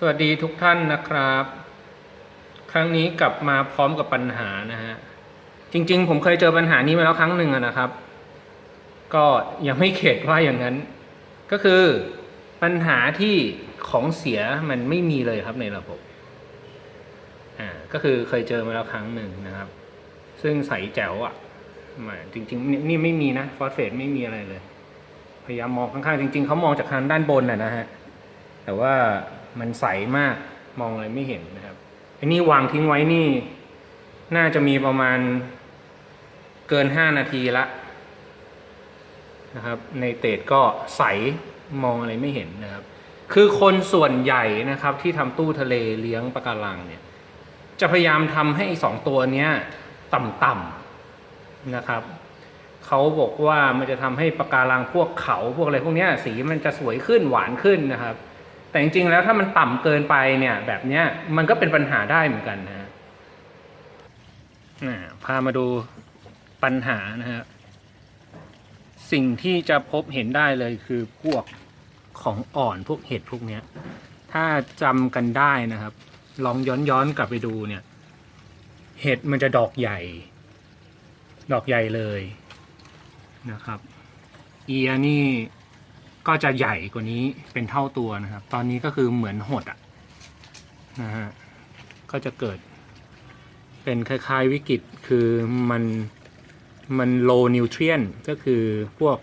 สวัสดีทุกท่านนะครับ ครั้งนี้กลับมาพร้อมกับปัญหานะฮะ จริง ๆ ผมเคยเจอปัญหานี้มาแล้วครั้งหนึ่งนะครับ ก็ยังไม่เข็ดว่าอย่างนั้น ก็คือปัญหาที่ของเสียมันไม่มีเลยครับในระบบอ่าก็คือเคยเจอมาแล้วครั้งหนึ่งนะครับ ซึ่งใสแจ๋วอะไมาจริงๆนี่ไม่มีนะฟอสเฟตไม่มีอะไรเลย พยายามมองข้างๆจริง ๆเขามองจากทางด้านบนน่ะนะฮะแต่ว่า มันใสมากมองอะไรไม่เห็นนะครับอ้นี่วางทิ้งไว้นี่ น่าจะมีประมาณเกินห้านาทีละนะครับ ในเตดก็ใสมองอะไรไม่เห็นนะครับ คือคนส่วนใหญ่นะครับที่ทำตู้ทะเลเลี้ยงปะการังเนี่ย จะพยายามทำให้สองตัวเนี้ยต่ำๆนะครับเขาบอกว่ามันจะทำให้ปะการังพวกเขาพวกอะไรพวกเนี้ยสีมันจะสวยขึ้นหวานขึ้นนะครับ แต่จริงๆแล้วถ้ามันต่ำเกินไปเนี่ย แบบเนี้ยมันก็เป็นปัญหาได้เหมือนกันนะฮะพามาดูปัญหานะฮะสิ่งที่จะพบเห็นได้เลยคือพวกของอ่อนพวกเห็ดพวกเนี้ย ถ้าจำกันได้นะครับ ลองย้อนย้อนๆกลับไปดูเนี่ย เห็ดมันจะดอกใหญ่ ดอกใหญ่เลยนะครับ เอียนี่ ก็จะใหญ่กว่านี้เป็นเท่าตัวนะครับ ตอนนี้ก็คือเหมือนหดอะนะฮะก็จะเกิด เป็นคล้ายๆวิกฤตคือมันมัน low nutrient ก็คือพวก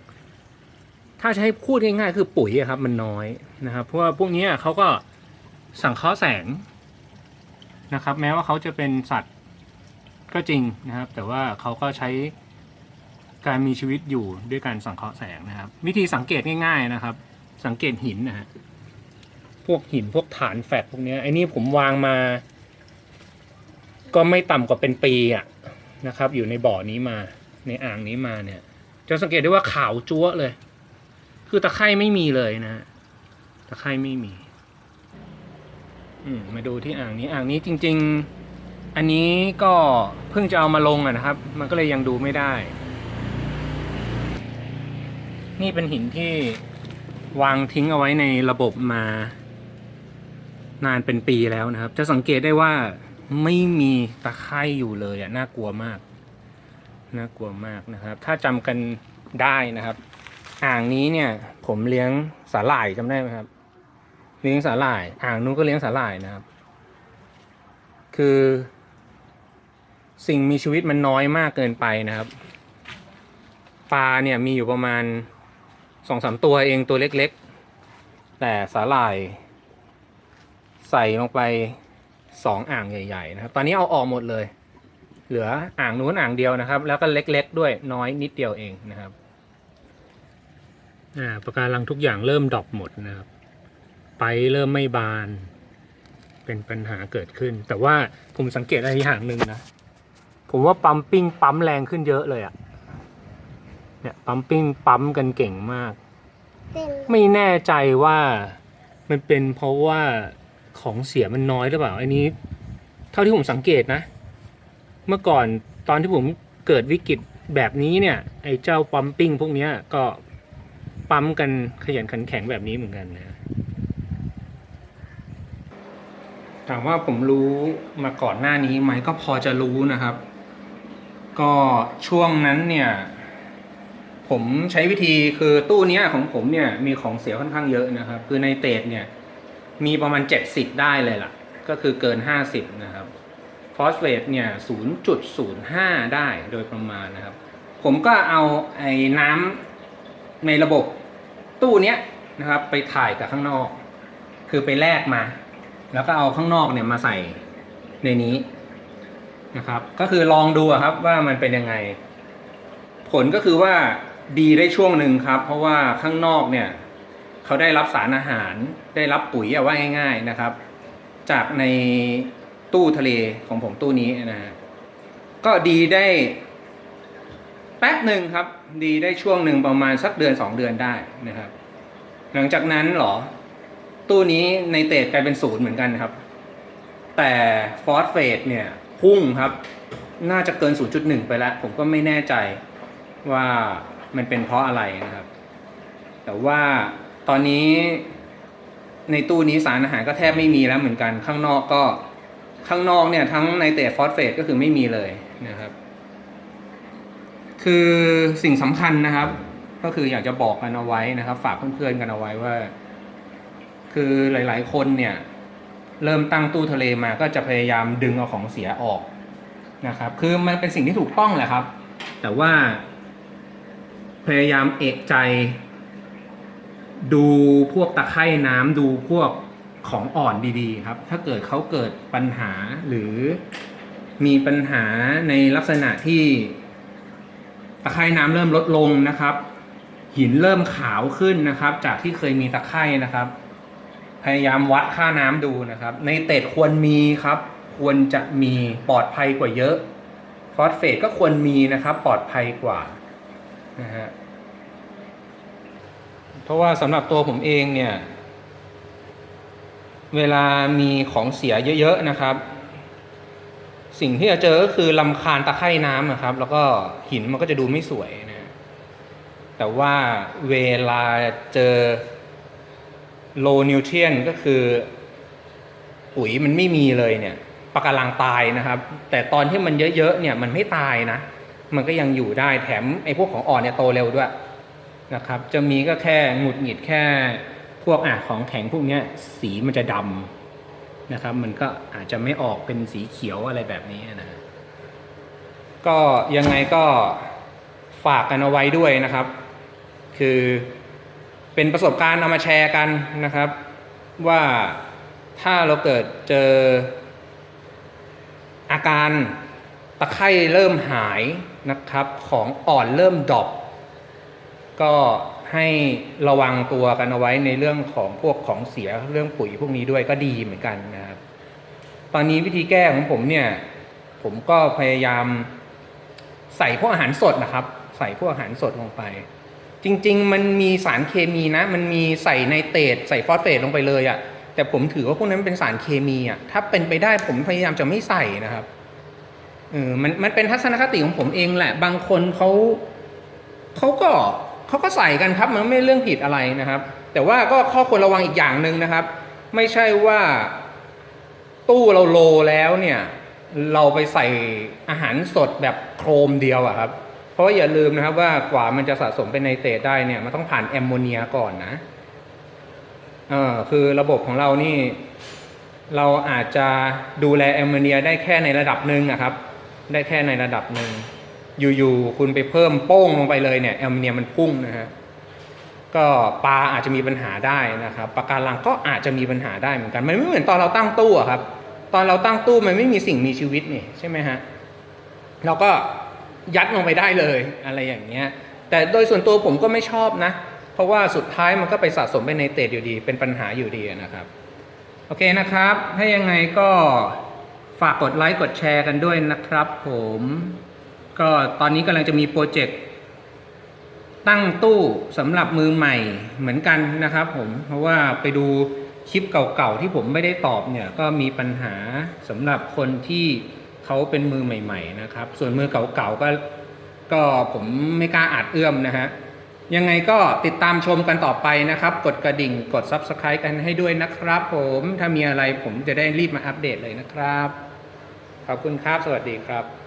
ถ้าจะให้พูดง่ายๆคือปุ๋ยครับ มันน้อยนะครับเพราะว่าพวกนี้เขาก็สังเคราะห์แสงนะครับ แม้ว่าเขาจะเป็นสัตว์ก็จริงนะครับ แต่ว่าเขาก็ใช้ การมีชีวิตอยู่ด้วยการสังเคราะห์แสงนะครับ วิธีสังเกตง่าย ๆนะครับ สังเกตหินนะฮะพวกหินพวกฐานแฟดพวกเนี้ยไอ้นี่ผมวางมา ก็ไม่ต่ำกว่าเป็นปีอะนะครับ อยู่ในบ่อนี้มาในอ่างนี้มาเนี่ย จะสังเกตได้ว่าขาวจั๊วเลย คือตะไคร่ไม่มีเลยนะฮะตะไคร่ไม่มี อืมมาดูที่อ่างนี้อ่างนี้จริง ๆ อันนี้ก็เพิ่งจะเอามาลงอะนะครับ มันก็เลยยังดูไม่ได้ นี่เป็นหินที่วางทิ้งเอาไว้ในระบบมานานเป็นปีแล้วนะครับ จะสังเกตได้ว่าไม่มีตะไคร่อยู่เลยอะน่ากลัวมาก น่ากลัวมากนะครับ ถ้าจำกันได้นะครับ อ่างนี้เนี่ย ผมเลี้ยงสาหร่ายจำได้ไหมครับ เลี้ยงสาหร่าย อ่างนู้นก็เลี้ยงสาหร่ายนะครับ คือ สิ่งมีชีวิตมันน้อยมากเกินไปนะครับ ปลาเนี่ยมีอยู่ประมาณ สองสามตัวเองตัวเล็กๆ แต่สาหร่าย ใส่ลงไปสองอ่างใหญ่ ๆ นะครับ ตอนนี้เอาออกหมดเลย เหลืออ่างนู้นอ่างเดียวนะครับ แล้วก็เล็ก ๆ ด้วยน้อยนิดเดียวเองนะครับอ่าปะการังทุกอย่างเริ่มดรอปหมดนะครับ ไปเริ่มไม่บาน เป็นปัญหาเกิดขึ้น แต่ว่าผมสังเกตอะไรอย่างหนึ่งนะ ผมว่าปั๊มปิ้งปั๊มแรงขึ้นเยอะเลยอะ เนี่ยปั๊มปิ้งปั๊มกันเก่งมาก เป็นไม่แน่ใจว่ามันเป็นเพราะว่าของเสียมันน้อยหรือเปล่าอันนี้ เท่าที่ผมสังเกตนะ เมื่อก่อนตอนที่ผมเกิดวิกฤตแบบนี้เนี่ย ไอ้เจ้าปั๊มปิ้งพวกเนี้ยก็ปั๊มกันขยันขันแข็งแบบนี้เหมือนกันนะถามว่าผมรู้มาก่อนหน้านี้ไหมก็พอจะรู้นะครับ ก็ช่วงนั้นเนี่ย ผมใช้วิธีคือตู้เนี้ยของผมเนี่ยมีของเสียค่อนข้างเยอะนะครับ คือในเตดเนี่ยมีประมาณ 70 ได้เลยล่ะ ก็คือเกิน 50 นะครับฟอสเฟตเนี่ย 0.05 ได้โดยประมาณนะครับ ผมก็เอาไอ้น้ำในระบบตู้เนี้ยนะครับ ไปถ่ายกับข้างนอก คือไปแลกมา แล้วก็เอาข้างนอกเนี่ยมาใส่ในนี้นะครับ ก็คือลองดูครับว่ามันเป็นยังไง ผลก็คือว่า ดีได้ช่วงหนึ่งครับ เพราะว่าข้างนอกเนี่ยเขาได้รับสารอาหารได้รับปุ๋ยอะว่าง่ายๆนะครับ จากในตู้ทะเลของผมตู้นี้นะฮะก็ดีได้แป๊บหนึ่งครับ ดีได้ช่วงหนึ่งประมาณสักเดือนสองเดือนได้นะครับ หลังจากนั้นหรอ ตู้นี้ในเตดกลายเป็นศูนย์เหมือนกันครับ แต่ฟอสเฟตเนี่ยพุ่งครับ น่าจะเกิน 0.1 ไปแล้ว ผมก็ไม่แน่ใจว่า มันเป็นเพราะอะไรนะครับ แต่ว่าตอนนี้ในตู้นี้สารอาหารก็แทบไม่มีแล้วเหมือนกันข้างนอกก็ข้างนอกเนี่ยทั้งในเตรดฟอสเฟตก็คือไม่มีเลยนะครับ คือสิ่งสำคัญนะครับ ก็คืออยากจะบอกกันเอาไว้นะครับ ฝากเพื่อนๆกันเอาไว้ว่า คือหลาย ๆ คนเนี่ย เริ่มตั้งตู้ทะเลมาก็จะพยายามดึงเอาของเสียออกนะครับ คือมันเป็นสิ่งที่ถูกต้องแหละครับ แต่ว่า พยายามเอกใจ ดูพวกตะไคร่น้ำดูพวกของอ่อนดีๆ ครับ ถ้าเกิดเขาเกิดปัญหาหรือมีปัญหาในลักษณะที่ตะไคร่น้ำเริ่มลดลงนะครับ หินเริ่มขาวขึ้นนะครับ จากที่เคยมีตะไคร่นะครับ พยายามวัดค่าน้ำดูนะครับ ในเตดควรมีครับ ควรจะมีปลอดภัยกว่าเยอะฟอสเฟตก็ควรมีนะครับ ปลอดภัยกว่า นะฮะเพราะว่าสำหรับตัวผมเองเนี่ย เวลามีของเสียเยอะๆนะครับ สิ่งที่จะเจอก็คือลำคาญตะไคร่น้ำนะครับ แล้วก็หินมันก็จะดูไม่สวยนะแต่ว่าเวลาเจอ low nutrient ก็คือปุ๋ยมันไม่มีเลยเนี่ยปะการังตายนะครับ แต่ตอนที่มันเยอะๆเนี่ยมันไม่ตายนะ มันก็ยังอยู่ได้แถมไอ้พวกของอ่อนเนี่ยโตเร็วด้วยนะครับ จะมีก็แค่หงุดหงิดแค่พวกอะของแข็งพวกเนี้ยสีมันจะดำนะครับ มันก็อาจจะไม่ออกเป็นสีเขียวอะไรแบบนี้นะก็ยังไงก็ฝากกันเอาไว้ด้วยนะครับ คือเป็นประสบการณ์เอามาแชร์กันนะครับ ว่าถ้าเราเกิดเจออาการตะไคร่เริ่มหาย นะครับของอ่อนเริ่มดรอปก็ให้ระวังตัวกันเอาไว้ในเรื่องของพวกของเสียเรื่องปุ๋ยพวกนี้ด้วยก็ดีเหมือนกันนะครับ ตอนนี้วิธีแก้ของผมเนี่ย ผมก็พยายามใส่พวกอาหารสดนะครับ ใส่พวกอาหารสดลงไป จริง ๆ มันมีสารเคมีนะ มันมีใส่ไนเตรตใส่ฟอสเฟตลงไปเลยอะ่ะแต่ผมถือว่าพวกนั้นเป็นสารเคมีอะ่ะถ้าเป็นไปได้ผมพยายามจะไม่ใส่นะครับ เออมันมันเป็นทัศนคติของผมเองแหละ บางคนเขาเขาก็เขาก็ใส่กันครับ มันไม่เรื่องผิดอะไรนะครับ แต่ว่าก็ข้อควรระวังอีกอย่างหนึ่งนะครับ ไม่ใช่ว่าตู้เราโลแล้วเนี่ย เราไปใส่อาหารสดแบบโครมเดียวอะครับ เพราะอย่าลืมนะครับว่ากว่ามันจะสะสมเป็นไนเตรตได้เนี่ยมันต้องผ่านแอมโมเนียก่อนนะเออคือระบบของเรานี่ เราอาจจะดูแลแอมโมเนียได้แค่ในระดับหนึ่งอะครับ ได้แค่ในระดับหนึ่งอยู่ๆคุณไปเพิ่มโป้งลงไปเลยเนี่ยแอมโมเนียมมันพุ่งนะฮะก็ปลาอาจจะมีปัญหาได้นะครับปลาการังก็อาจจะมีปัญหาได้เหมือนกันมันไม่เหมือนตอนเราตั้งตู้ครับ ตอนเราตั้งตู้มันไม่มีสิ่งมีชีวิตนี่ใช่ไหมฮะเราก็ยัดลงไปได้เลยอะไรอย่างเงี้ย แต่โดยส่วนตัวผมก็ไม่ชอบนะ เพราะว่าสุดท้ายมันก็ไปสะสมไปในเตดอยู่ดี เป็นปัญหาอยู่ดีนะครับ โอเคนะครับ ถ้ายังไงก็ ฝากกดไลค์กดแชร์กันด้วยนะครับผม ก็ตอนนี้กำลังจะมีโปรเจกต์ตั้งตู้สำหรับมือใหม่เหมือนกันนะครับผม เพราะว่าไปดูคลิปเก่าๆที่ผมไม่ได้ตอบเนี่ยก็มีปัญหาสำหรับคนที่เขาเป็นมือใหม่ ๆ นะครับ ส่วนมือเก่าๆก็ก็ผมไม่กล้าอาจเอื้อมนะฮะ ยังไงก็ติดตามชมกันต่อไปนะครับ กดกระดิ่งกด Subscribe กันให้ด้วยนะครับ ผมถ้ามีอะไรผมจะได้รีบมาอัปเดตเลยนะครับ ขอบคุณครับ สวัสดีครับ